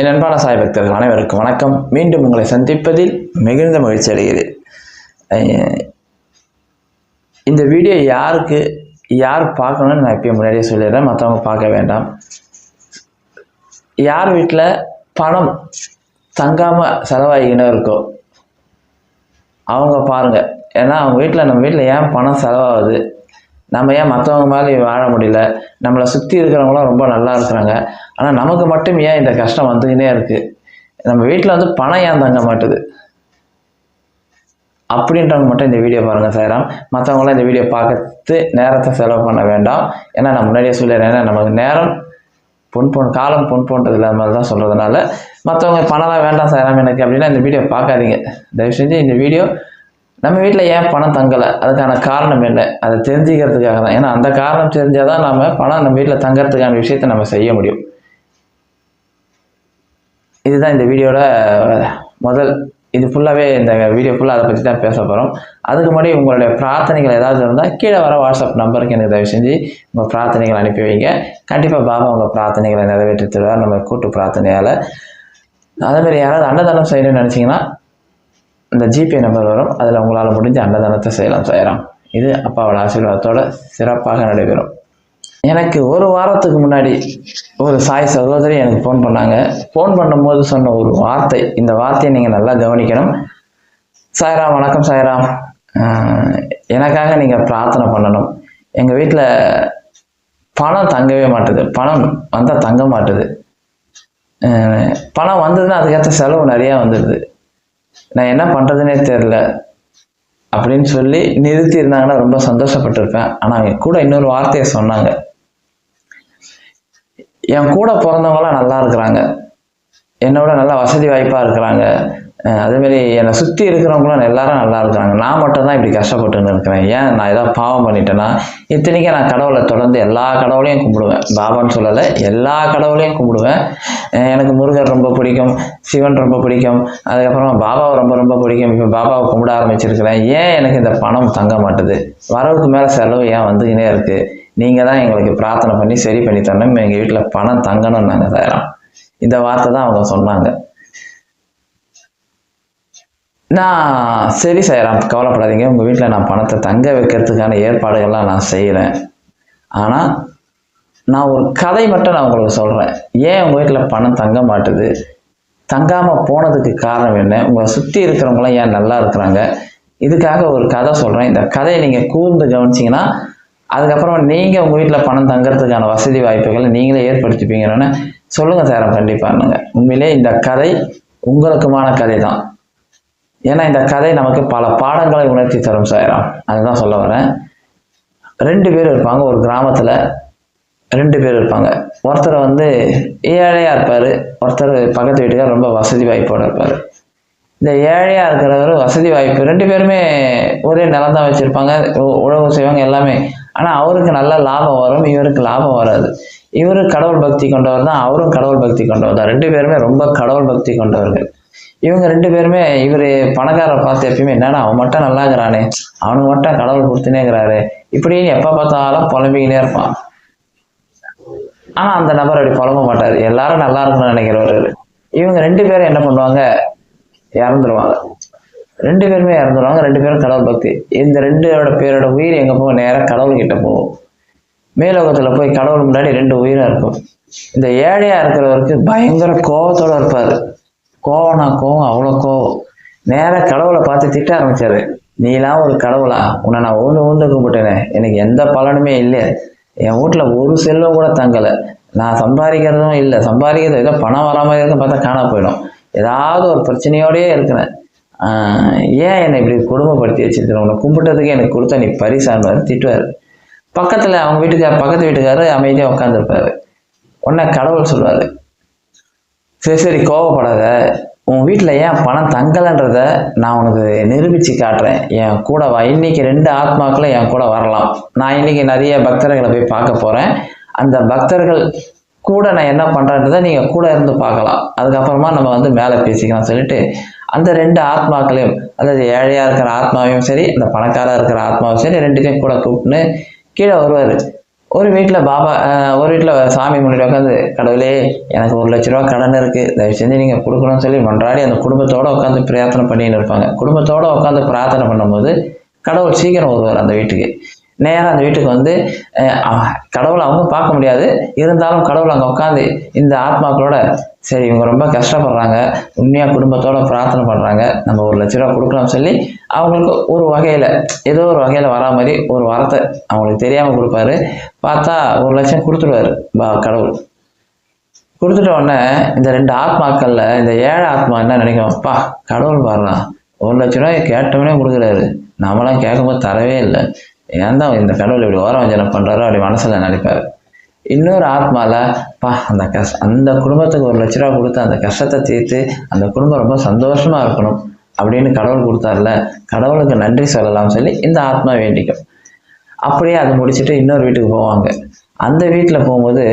என் அன்பான சாய் பக்தர்கள் அனைவருக்கும் வணக்கம். மீண்டும் உங்களை சந்திப்பதில் மிகுந்த மகிழ்ச்சி அடைகிறது. இந்த வீடியோ யாருக்கு யார் பார்க்கணும்னு நான் இப்போ முன்னாடியே சொல்லிடுறேன். மற்றவங்க பார்க்க வேண்டாம். யார் வீட்டில் பணம் தங்காமல் செலவாகிக்கினே இருக்கோ அவங்க பாருங்கள் ஏன்னா அவங்க வீட்டில் நம்ம வீட்டில் ஏன் பணம் செலவாகுது? நம்ம ஏன் மற்றவங்க மாதிரி வாழ முடியல? நம்மளை சுற்றி இருக்கிறவங்களாம் ரொம்ப நல்லா இருக்கிறாங்க. ஆனால் நமக்கு மட்டும் ஏன் இந்த கஷ்டம் வந்துக்கினே இருக்குது நம்ம வீட்டில் வந்து பணம் ஏன் தங்க மாட்டுது? அப்படின்றவங்க மட்டும் இந்த வீடியோ பாருங்கள் சேராம் மற்றவங்களாம் இந்த வீடியோ பார்க்கறது நேரத்தை செலவு பண்ண வேண்டாம். ஏன்னா நான் முன்னாடியே சொல்லிடுறேன் ஏன்னா நமக்கு நேரம் பொன் பொன் காலம் பொன் போன்றது இல்லாத மாதிரி தான் சொல்கிறதுனால மற்றவங்க பணம்லாம் வேண்டாம் சேராம் எனக்கு அப்படின்னா இந்த வீடியோ பார்க்காதீங்க. தயவு செஞ்சு இந்த வீடியோ நம்ம வீட்டில் ஏன் பணம் தங்கலை? அதுக்கான காரணம் என்ன? அதை தெரிஞ்சுக்கிறதுக்காக தான். ஏன்னா அந்த காரணம் தெரிஞ்சால் தான் நம்ம பணம் நம்ம வீட்டில் தங்கறதுக்கான விஷயத்தை நம்ம செய்ய முடியும். இதுதான் இந்த வீடியோட முதல். இது ஃபுல்லாகவே இந்த வீடியோ ஃபுல்லாக அதை பற்றி தான் பேச போகிறோம் அதுக்கு முன்னாடி உங்களுடைய பிரார்த்தனைகள் ஏதாவது இருந்தால் கீழே வர வாட்ஸ்அப் நம்பருக்கு எனக்கு தயவு செஞ்சு உங்கள் பிரார்த்தனைகள் அனுப்பி வைங்க. கண்டிப்பாக பாபா உங்கள் பிரார்த்தனைகளை நிறைவேற்றி தருவார். நம்ம கூட்டு பிரார்த்தனையால். அதேமாதிரி யாராவது அன்னதானம் செய்யணும்னு நினச்சிங்கன்னா இந்த ஜிபே நம்பர் வரும். அதில் உங்களால் முடிஞ்ச அன்னதானத்தை செய்யலாம் செய்யலாம். இது அப்பாவோட ஆசீர்வாதத்தோட சிறப்பாக நடைபெறும். எனக்கு ஒரு வாரத்துக்கு முன்னாடி ஒரு சாய் சகோதரி எனக்கு ஃபோன் பண்ணாங்க. ஃபோன் பண்ணும்போது சொன்ன ஒரு வார்த்தை இந்த வார்த்தையை நீங்கள் நல்லா கவனிக்கணும். சாய்ராம் வணக்கம் சாய்ராம். எனக்காக நீங்கள் பிரார்த்தனை பண்ணணும். எங்கள் வீட்டில் பணம் தங்கவே மாட்டுது. பணம் வந்தால் தங்க மாட்டுது. பணம் வந்ததுன்னா அதுக்கேற்ற செலவு நிறையா வந்துடுது. நான் என்ன பண்ணுறதுனே தெரில அப்படின்னு சொல்லி நிறுத்தி இருந்தாங்கன்னா ரொம்ப சந்தோஷப்பட்டிருப்பேன். ஆனால் அவங்க கூட இன்னொரு வார்த்தையை சொன்னாங்க. என் கூட பிறந்தவங்களாம் நல்லா இருக்கிறாங்க. என்னோட நல்லா வசதி வாய்ப்பாக இருக்கிறாங்க. அதேமாரி என்னை சுற்றி இருக்கிறவங்களும் எல்லாரும் நல்லா இருக்கிறாங்க. நான் மட்டும் தான் இப்படி கஷ்டப்பட்டுன்னு இருக்கிறேன். ஏன்? நான் ஏதாவது பாவம் பண்ணிட்டேன்னா இத்தனைக்கும் நான் கடவுளை தொடர்ந்து எல்லா கடவுளையும் கும்பிடுவேன். பாபான்னு சொல்லலை எல்லா கடவுளையும் கும்பிடுவேன். எனக்கு முருகர் ரொம்ப பிடிக்கும் சிவன் ரொம்ப பிடிக்கும் அதுக்கப்புறம் பாபாவை ரொம்ப ரொம்ப பிடிக்கும். இப்போ பாபாவை கும்பிட ஆரம்பிச்சிருக்கிறேன். ஏன் எனக்கு இந்த பணம் தங்க மாட்டுது? வரவுக்கு மேலே செலவு ஏன் வந்துக்கினே இருக்குது நீங்கள் தான் எங்களுக்கு பிரார்த்தனை பண்ணி சரி பண்ணி தரணும். எங்கள் வீட்டில் பணம் தங்கணும்னு நாங்கள் தரோம் இந்த வார்த்தை தான் அவங்க சொன்னாங்க. நான் சரி செய்கிறேன் கவலைப்படாதீங்க. உங்கள் வீட்டில் நான் பணத்தை தங்க வைக்கிறதுக்கான ஏற்பாடுகள்லாம் நான் செய்கிறேன் ஆனால் நான் ஒரு கதை மட்டும் நான் உங்களுக்கு சொல்கிறேன் ஏன் உங்கள் வீட்டில் பணம் தங்க மாட்டுது? தங்காமல் போனதுக்கு காரணம் என்ன? உங்களை சுற்றி இருக்கிறவங்களாம் ஏன் நல்லா இருக்கிறாங்க? இதுக்காக ஒரு கதை சொல்கிறேன் இந்த கதையை நீங்கள் கூர்ந்து கவனிச்சிங்கன்னா அதுக்கப்புறம் நீங்கள் உங்கள் வீட்டில் பணம் தங்கிறதுக்கான வசதி வாய்ப்புகளை நீங்களே ஏற்படுத்திப்பீங்கன்னு சொல்லுங்கள் சார் கண்டிப்பாக உண்மையிலே இந்த கதை உங்களுக்குமான கதை தான் ஏன்னா இந்த கதை நமக்கு பல பாடங்களை உணர்த்தி தரும் சாயிரம் அதுதான் சொல்ல வரேன். ரெண்டு பேர் இருப்பாங்க ஒரு கிராமத்தில் ரெண்டு பேர் இருப்பாங்க. ஒருத்தர் வந்து ஏழையாக இருப்பார் ஒருத்தர் பக்கத்து வீட்டுக்கார் ரொம்ப வசதி வாய்ப்போடு இருப்பார். இந்த ஏழையாக இருக்கிறவர் வசதி வாய்ப்பு ரெண்டு பேருமே ஒரே நிலம் தான் வச்சுருப்பாங்க உழவு செய்வாங்க எல்லாமே. ஆனால் அவருக்கு நல்ல லாபம் வரும் இவருக்கு லாபம் வராது. இவர் கடவுள் பக்தி கொண்டவர் தான் அவரும் கடவுள் பக்தி கொண்டவர் தான். ரெண்டு பேருமே ரொம்ப கடவுள் பக்தி கொண்டவர்கள். இவங்க ரெண்டு பேருமே இவர் பணக்காரரை பார்த்து எப்பயுமே என்னடா அவன் மட்டும் நல்லா அவனுக்கு மட்டும் கடவுள் கொடுத்துனேங்கிறாரு. இப்படின்னு எப்போ பார்த்தாலும் புலம்பிக்கினே இருப்பான். ஆனால் அந்த நபர் அப்படி புலம்ப மாட்டார். எல்லாரும் நல்லா இருக்கணும்னு நினைக்கிறவர் இவங்க ரெண்டு பேரும் என்ன பண்ணுவாங்க? இறந்துருவாங்க. ரெண்டு பேருமே இறந்துருவாங்க. ரெண்டு பேரும் கடவுள் பக்தி. இந்த ரெண்டோட பேரோட உயிர் எங்கே போகும்? நேராக கடவுள்கிட்ட போகும். மேலோகத்தில் போய் கடவுள் முன்னாடி ரெண்டு உயிரும் இருக்கும். இந்த ஏழையாக இருக்கிறவருக்கு பயங்கர கோபத்தோடு இருப்பார். கோவம்னா கோவம் அவ்வளோ கோவம் நேராக கடவுளை பார்த்து திட்ட ஆரம்பிச்சாரு. நீலாம் ஒரு கடவுளா? உன்னை நான் ஊந்து ஊந்து கும்பிட்டேனே. எனக்கு எந்த பலனுமே இல்லை என் வீட்டில் ஒரு செல்வம் கூட தங்கலை. நான் சம்பாதிக்கிறதும் இல்லை. சம்பாதிக்கிறது ஏதோ பணம் வராமல் இருக்க பார்த்தா காணாம போயிடும். ஏதாவது ஒரு பிரச்சனையோடயே இருக்கிறேன். ஏன் என்னை இப்படி குடும்பப்படுத்தி வச்சிருக்கிற? உன்னை கும்பிட்டதுக்கு எனக்கு கொடுத்த நீ பரிசான்னு திட்டுவார். பக்கத்தில் அவங்க வீட்டுக்கார் பக்கத்து வீட்டுக்காரர் அமைதியாக உட்காந்துருப்பாரு உன்னை கடவுள் சொல்லுவார் சரி சரி கோவப்படாத. உன் வீட்டில் ஏன் பணம் தங்கலைன்றத நான் உனக்கு நிரூபித்து காட்டுறேன். என் கூட வா. இன்னைக்கு ரெண்டு ஆத்மாக்களும் என் கூட வரலாம். நான் இன்றைக்கி நிறைய பக்தர்களை போய் பார்க்க போகிறேன் அந்த பக்தர்கள் கூட நான் என்ன பண்ணுறேன்றதை நீங்கள் கூட இருந்து பார்க்கலாம். அதுக்கப்புறமா நம்ம வந்து மேலே பேசிக்கலாம் சொல்லிட்டு அந்த ரெண்டு ஆத்மாக்களையும் அதாவது ஏழையாக இருக்கிற ஆத்மாவையும் சரி அந்த பணக்காராக இருக்கிற ஆத்மாவும் சரி ரெண்டுத்தையும் கூட கூப்பிட்டுன்னு கீழே வருவார். ஒரு வீட்டில் பாபா ஒரு வீட்டில் சாமி முன்னாடி உட்காந்து கடவுளே எனக்கு ஒரு லட்ச ரூபா கடன் இருக்குது தயவு செஞ்சு நீங்கள் கொடுக்கணும்னு சொல்லி மன்றாடி அந்த குடும்பத்தோடு உட்காந்து பிரார்த்தனை பண்ணின்னு இருப்பாங்க. குடும்பத்தோடு உட்காந்து பிரார்த்தனை பண்ணும்போது கடவுள் சீக்கிரம் வருவார் அந்த வீட்டுக்கு. நேராக அந்த வீட்டுக்கு வந்து கடவுளை அவங்க பார்க்க முடியாது. இருந்தாலும் கடவுள் அங்கே உட்காந்து இந்த ஆத்மாக்களோட சரி இவங்க ரொம்ப கஷ்டப்படுறாங்க உண்மையாக குடும்பத்தோட பிரார்த்தனை பண்ணுறாங்க நம்ம ஒரு லட்ச ரூபா கொடுக்கலாம்னு சொல்லி அவங்களுக்கு ஒரு வகையில் ஏதோ ஒரு வகையில் வரா மாதிரி ஒரு வரத்தை அவங்களுக்கு தெரியாமல் கொடுப்பாரு. பார்த்தா ஒரு லட்சம் கொடுத்துருவாரு பா கடவுள். கொடுத்துட்ட உடனே இந்த ரெண்டு ஆத்மாக்களில் இந்த ஏழை ஆத்மா என்ன நினைக்கும்? அப்பா கடவுள் பாருனா ஒரு லட்ச ரூபாய் கேட்டவனே கொடுக்குறாரு. நம்மளாம் கேட்கும்போது தரவே இல்லை. ஏன் தான் இந்த கடவுள் இப்படி ஓரவஞ்சனம் பண்ணுறாரோ அப்படி மனசில் நினைப்பாரு. இன்னொரு ஆத்மாவில் பா அந்த கஷ் அந்த குடும்பத்துக்கு ஒரு லட்ச ரூபா கொடுத்து அந்த கஷ்டத்தை தீர்த்து அந்த குடும்பம் ரொம்ப சந்தோஷமாக இருக்கணும் அப்படின்னு கடவுள் கொடுத்தாருல கடவுளுக்கு நன்றி சொல்லலாம்னு சொல்லி இந்த ஆத்மா வேண்டிக்கும். அப்படியே அதை முடிச்சுட்டு இன்னொரு வீட்டுக்கு போவாங்க. அந்த வீட்டில் போகும்போது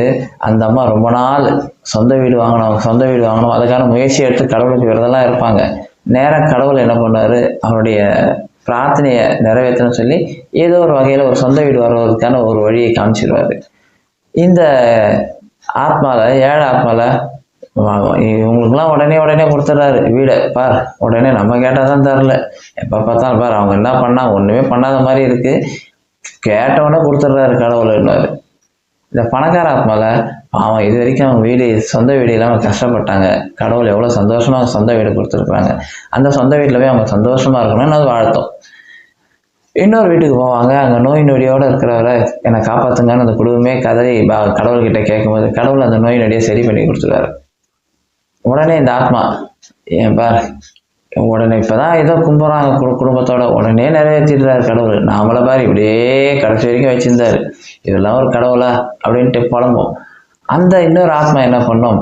அந்த அம்மா ரொம்ப நாள் சொந்த வீடு வாங்கணும் சொந்த வீடு வாங்கணும் அதுக்கான முயற்சி எடுத்து கடவுளுக்கு விரதெல்லாம் இருப்பாங்க. நேராக கடவுள் என்ன பண்ணாரு அவருடைய பிரார்த்தனையை நிறைவேற்றணும்னு சொல்லி ஏதோ ஒரு வகையில் ஒரு சொந்த வீடு வருவதற்கான ஒரு வழியை காமிச்சிடுவார் இந்த ஆத்மாவில் ஏழை ஆத்மாவில் இவங்களுக்குலாம் உடனே உடனே கொடுத்துட்றாரு. வீடை பார் உடனே நம்ம கேட்டால் தான் தரல. எப்போ பார்த்தாலும் பார் அவங்க என்ன பண்ணால் ஒன்றுமே பண்ணாத மாதிரி இருக்குது கேட்டவுடனே கொடுத்துட்றாரு கடவுள்னாரு இந்த பணக்கார ஆத்மாவில் அவன் இது வரைக்கும் அவன் வீடு சொந்த வீடு இல்லாமல் கஷ்டப்பட்டாங்க. கடவுள் எவ்வளோ சந்தோஷமா அவங்க சொந்த வீடு கொடுத்துருக்குறாங்க. அந்த சொந்த வீட்டில் போய் அவங்க சந்தோஷமா இருக்கணும்னு அது வாழ்த்தோம். இன்னொரு வீட்டுக்கு போவாங்க. அங்கே நோய் நொடியோடு இருக்கிறவரை என்னை காப்பாற்றுங்கன்னு அந்த குடும்பமே கதறி பா- கடவுள்கிட்ட கேட்கும்போது கடவுள் அந்த நோய் நொடியை சரி பண்ணி கொடுத்துருவாரு. உடனே இந்த ஆத்மா ஏன் பார் உடனே இப்பதான் ஏதோ கும்புறாங்க கு- குடும்பத்தோட உடனே நிறைவேற்றிடுறாரு கடவுள். நாமளை பார் இப்படியே கடைசி வரைக்கும் வச்சிருந்தாரு. இதெல்லாம் ஒரு கடவுளா? அப்படின்ட்டு புலம்போம். அந்த இன்னொரு ஆத்மா என்ன பண்ணும்?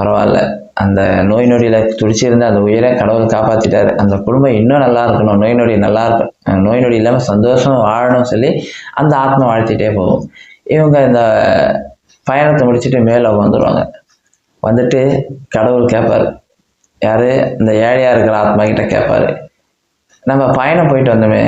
பரவாயில்ல. அந்த நோய் நொடியில் துடிச்சிருந்த அந்த உயிரை கடவுள் காப்பாற்றிட்டாரு அந்த குடும்பம் இன்னும் நல்லா இருக்கணும். நோய் நொடி நல்லா இருக்கும் நோய் நொடி இல்லாமல் சந்தோஷமாக வாழணும்னு சொல்லி அந்த ஆத்மா வாழ்த்திட்டே போகும். இவங்க இந்த பயணத்தை முடிச்சுட்டு மேலே வந்துடுவாங்க வந்துட்டு கடவுள் கேட்பார் யார்? இந்த ஏழையாக இருக்கிற ஆத்மா கிட்ட கேட்பாரு நம்ம பயணம் போயிட்டு வந்தோமே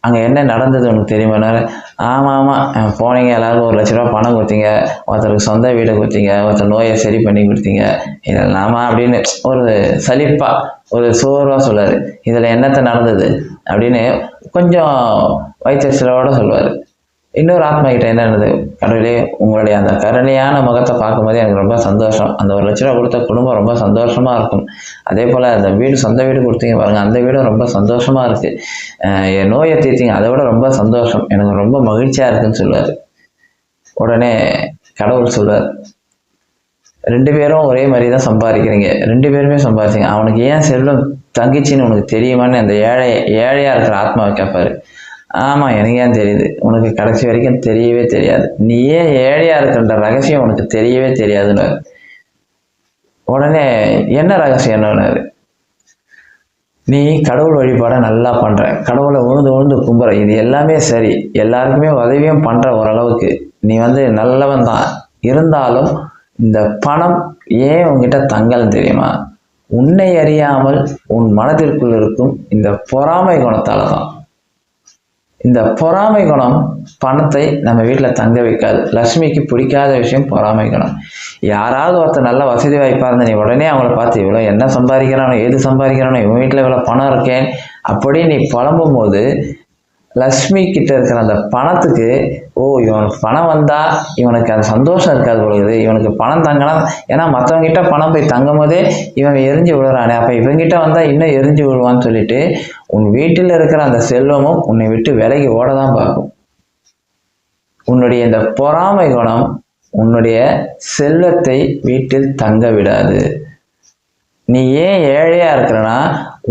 அங்கே என்ன நடந்தது உனக்கு தெரியுமானாரு ஆமாம் ஆமாம் போனீங்க எல்லாரும் ஒரு லட்ச ரூபா பணம் கொடுத்தீங்க. ஒருத்தருக்கு சொந்த வீடு கொடுத்தீங்க ஒருத்தர் நோயை சரி பண்ணி கொடுத்தீங்க. இதெல்லாமா அப்படின்னு ஒரு சலிப்பாக ஒரு சோர்வாக சொல்லுவார். இதில் என்னத்தை நடந்தது? அப்படின்னு கொஞ்சம் வைத்தறிச்சலோட சொல்லுவார். இன்னொரு ஆத்மா கிட்ட என்ன இருந்தது கடவுளே உங்களுடைய அந்த கருணையான முகத்தை பார்க்கும்போது எனக்கு ரொம்ப சந்தோஷம். அந்த ஒரு லட்ச ரூபா கொடுத்த குடும்பம் ரொம்ப சந்தோஷமா இருக்கும். அதே போல அந்த வீடு சொந்த வீடு கொடுத்தீங்க பாருங்க அந்த வீடும் ரொம்ப சந்தோஷமா இருக்கு. என் நோயை தீர்த்தீங்க அதை விட ரொம்ப சந்தோஷம். எனக்கு ரொம்ப மகிழ்ச்சியா இருக்குன்னு சொல்லுவார். உடனே கடவுள் சொல்வார் ரெண்டு பேரும் ஒரே மாதிரி தான் சம்பாதிக்கிறீங்க. ரெண்டு பேருமே சம்பாதிச்சீங்க. அவனுக்கு ஏன் செல்வம் தங்கிச்சின்னு உனக்கு தெரியுமான்னு அந்த ஏழை ஏழையா இருக்கிற ஆத்மாவை கேட்பாரு ஆமா எனக்கு ஏன் தெரியுது. உனக்கு கடைசி வரைக்கும் தெரியவே தெரியாது. நீ ஏன் இருக்கின்ற ரகசியம் உனக்கு தெரியவே தெரியாதுன்னு. உடனே என்ன ரகசியம் என்னன்னாரு நீ கடவுள் வழிபாடை நல்லா பண்ற. கடவுளை உழுந்து உழுந்து கும்புற. இது எல்லாமே சரி. எல்லாருக்குமே உதவியும் பண்ற ஓரளவுக்கு. நீ வந்து நல்லவன் தான். இருந்தாலும் இந்த பணம் ஏன் உன்கிட்ட தங்கல் தெரியுமா? உன்னை அறியாமல் உன் மனதிற்குள் இருக்கும் இந்த பொறாமை குணத்தால் தான். இந்த பொறாமை குணம் பணத்தை நம்ம வீட்டில் தங்க வைக்காது. லக்ஷ்மிக்கு பிடிக்காத விஷயம் பொறாமை குணம். யாராவது ஒருத்தர் நல்ல வசதி வாய்ப்பாக இருந்த நீ உடனே அவங்கள பார்த்து இவ்வளோ என்ன சம்பாதிக்கிறானோ ஏது சம்பாதிக்கிறானோ இவன் வீட்டில் இவ்வளோ பணம் இருக்கேன். அப்படின்னு நீ புலம்பும் போது லக்ஷ்மி கிட்ட இருக்கிற அந்த பணத்துக்கு ஓ இவனுக்கு பணம் வந்தா இவனுக்கு அந்த சந்தோஷம் இருக்காது பொழுது இவனுக்கு பணம் தங்கலாம். ஏன்னா மற்றவங்கிட்ட பணம் போய் தங்கும் போதே இவன் எரிஞ்சு விழுறானே. அப்போ இவங்கிட்ட வந்தால் இன்னும் எரிஞ்சு விழுவான்னு சொல்லிட்டு உன் வீட்டில் இருக்கிற அந்த செல்வமும் உன்னை விட்டு விலகி ஓட தான் பார்க்கும். உன்னுடைய இந்த பொறாமை குணம் உன்னுடைய செல்வத்தை வீட்டில் தங்க விடாது. நீ ஏன் ஏழையா இருக்கிறனா?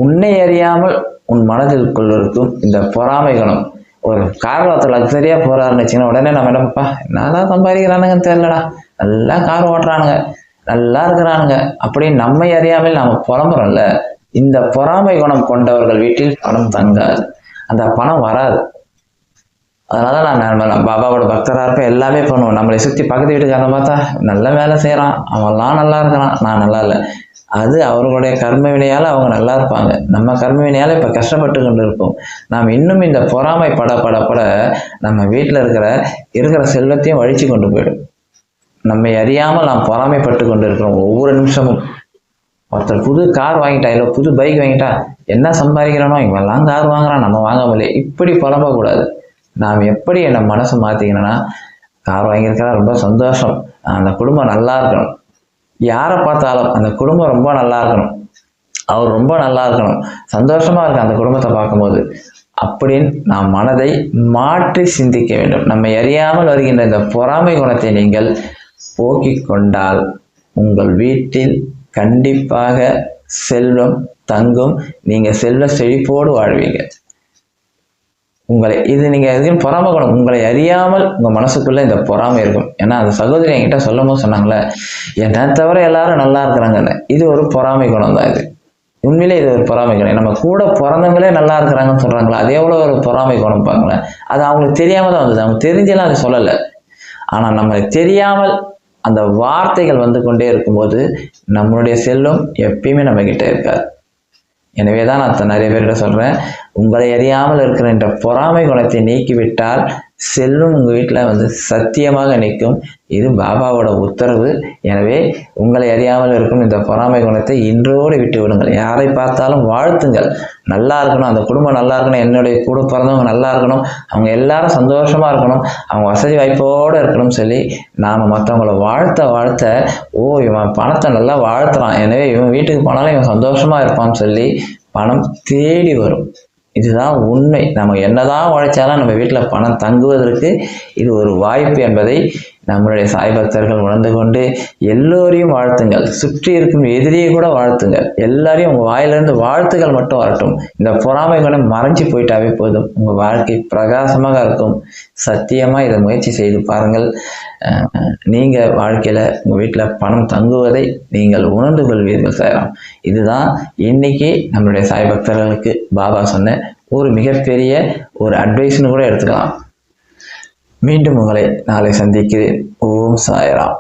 உன்னை அறியாமல் உன் மனதிற்குள் இருக்கும் இந்த பொறாமை குணம். ஒரு கார் ஒருத்தர் லக்ஸரியா போறாருன்னு வச்சுக்கோங்க உடனே நம்ம என்ன பார்ப்பா என்னதான் சம்பாதிக்கிறானுங்கன்னு தெரியலடா. நல்லா கார் ஓட்டுறானுங்க. நல்லா இருக்கிறானுங்க. அப்படின்னு நம்மை அறியாமல் நாம புலம்புறோம்ல இந்த பொறாமை குணம் கொண்டவர்கள் வீட்டில் பணம் தங்காது. அந்த பணம் வராது. அதனால நான் நம்ம பாபாவோட பக்தராக இருப்பேன். எல்லாமே பண்ணுவோம். நம்மளை சுற்றி பக்கத்து வீட்டுக்காரன் பார்த்தா நல்ல வேலை செய்கிறான் அவன்லாம் நல்லா இருக்கிறான். நான் நல்லா இல்லை. அது அவர்களுடைய கர்ம வினையால் அவங்க நல்லா இருப்பாங்க. நம்ம கர்ம வினையால் இப்போ கஷ்டப்பட்டு கொண்டு இருப்போம் நாம் இன்னும் இந்த பொறாமை பட பட பட நம்ம வீட்டில் இருக்கிற இருக்கிற செல்வத்தையும் வழித்து கொண்டு போயிடும். நம்மை அறியாமல் நாம் பொறாமைப்பட்டு கொண்டு இருக்கிறோம் ஒவ்வொரு நிமிஷமும். ஒருத்தர் புது கார் வாங்கிட்டா இல்லை புது பைக் வாங்கிட்டா என்ன சம்பாதிக்கிறானோ இவெல்லாம் கார் வாங்குறான் நம்ம வாங்காமலே. இப்படி புலம்பக்கூடாது. நாம் எப்படி நம்ம மனசை மாற்றிக்கணும்னா கார் வாங்கியிருக்கிறா ரொம்ப சந்தோஷம். அந்த குடும்பம் நல்லா இருக்கணும். யாரை பார்த்தாலும் அந்த குடும்பம் ரொம்ப நல்லா இருக்கணும். அவர் ரொம்ப நல்லா இருக்கணும். சந்தோஷமா இருக்கு அந்த குடும்பத்தை பார்க்கும்போது அப்படின்னு நாம் மனதை மாற்றி சிந்திக்க வேண்டும். நம்மை அறியாமல் வருகின்ற இந்த பொறாமை குணத்தை நீங்கள் போக்கிக் கொண்டால் உங்கள் வீட்டில் கண்டிப்பாக செல்வம் தங்கும். நீங்கள் செல்வ செழிப்போடு வாழ்வீங்க. உங்களை இது நீங்கள் எதுவும் பொறாமை குணம் உங்களை அறியாமல் உங்கள் மனசுக்குள்ளே இந்த பொறாமை இருக்கும். ஏன்னா அந்த சகோதரி என்கிட்ட சொல்லும் போது சொன்னாங்களே என்னை தவிர எல்லாரும் நல்லா இருக்கிறாங்கன்னு. இது ஒரு பொறாமை குணம் தான் இது. உண்மையிலே இது ஒரு பொறாமை குணம். நம்ம கூட பிறந்தவங்களே நல்லா இருக்கிறாங்கன்னு சொல்கிறாங்களா அது எவ்வளோ ஒரு பொறாமை குணம் பாருங்களேன். அது அவங்களுக்கு தெரியாமல் தான் வந்தது. அவங்க தெரிஞ்செல்லாம் அது சொல்லலை. ஆனால் நம்ம தெரியாமல் அந்த வார்த்தைகள் வந்து கொண்டே இருக்கும்போது நம்மளுடைய செல்லும் எப்பயுமே நம்மக்கிட்ட இருக்காது. எனவே தான் நான் நிறைய பேர்கிட்ட சொல்கிறேன் உங்களை அறியாமல் இருக்கிற இந்த பொறாமை குணத்தை நீக்கிவிட்டால் செல்வம் உங்கள் வீட்டில் வந்து சத்தியமாக நிற்கும். இது பாபாவோட உத்தரவு. எனவே உங்களை அறியாமல் இருக்கும் இந்த பொறாமை குணத்தை இன்றோடு விட்டு விடுங்கள். யாரை பார்த்தாலும் வாழ்த்துங்கள். நல்லா இருக்கணும். அந்த குடும்பம் நல்லா இருக்கணும். என்னுடைய கூட பிறந்தவங்க நல்லா இருக்கணும். அவங்க எல்லாரும் சந்தோஷமாக இருக்கணும். அவங்க வசதி வாய்ப்போடு இருக்கணும்னு சொல்லி நாம் மற்றவங்கள வாழ்த்த வாழ்த்த ஓ இவன் பணத்தை நல்லா வாழ்த்துறான். எனவே இவன் வீட்டுக்கு போனாலும் இவன் சந்தோஷமாக இருப்பான்னு சொல்லி பணம் தேடி வரும். இதுதான் உண்மை. நம்ம என்னதான் உழைச்சாலும் நம்ம வீட்டில் பணம் தங்குவதற்கு இது ஒரு வாய்ப்பு என்பதை நம்மளுடைய சாய் பக்தர்கள் உணர்ந்து கொண்டு எல்லோரையும் வாழ்த்துங்கள். சுற்றி இருக்கும் எதிரியை கூட வாழ்த்துங்கள். எல்லாரையும் உங்கள் வாயிலிருந்து வாழ்த்துக்கள் மட்டும் வரட்டும். இந்த பொறாமை குணம் மறைஞ்சு போயிட்டாவே போதும். உங்கள் வாழ்க்கை பிரகாசமாக இருக்கும். சத்தியமாக இதை முயற்சி செய்து பாருங்கள். நீங்கள் வாழ்க்கையில் உங்கள் வீட்டில் பணம் தங்குவதை நீங்கள் உணர்ந்து கொள்வீர்கள் சேரம் இதுதான் இன்னைக்கு நம்மளுடைய சாய் பக்தர்களுக்கு பாபா சொன்ன ஒரு மிகப்பெரிய ஒரு அட்வைஸ்னு கூட எடுத்துக்கலாம். மீண்டும் உங்களை நாளை சந்திக்கிறேன். ஓம் சாய்ராம்.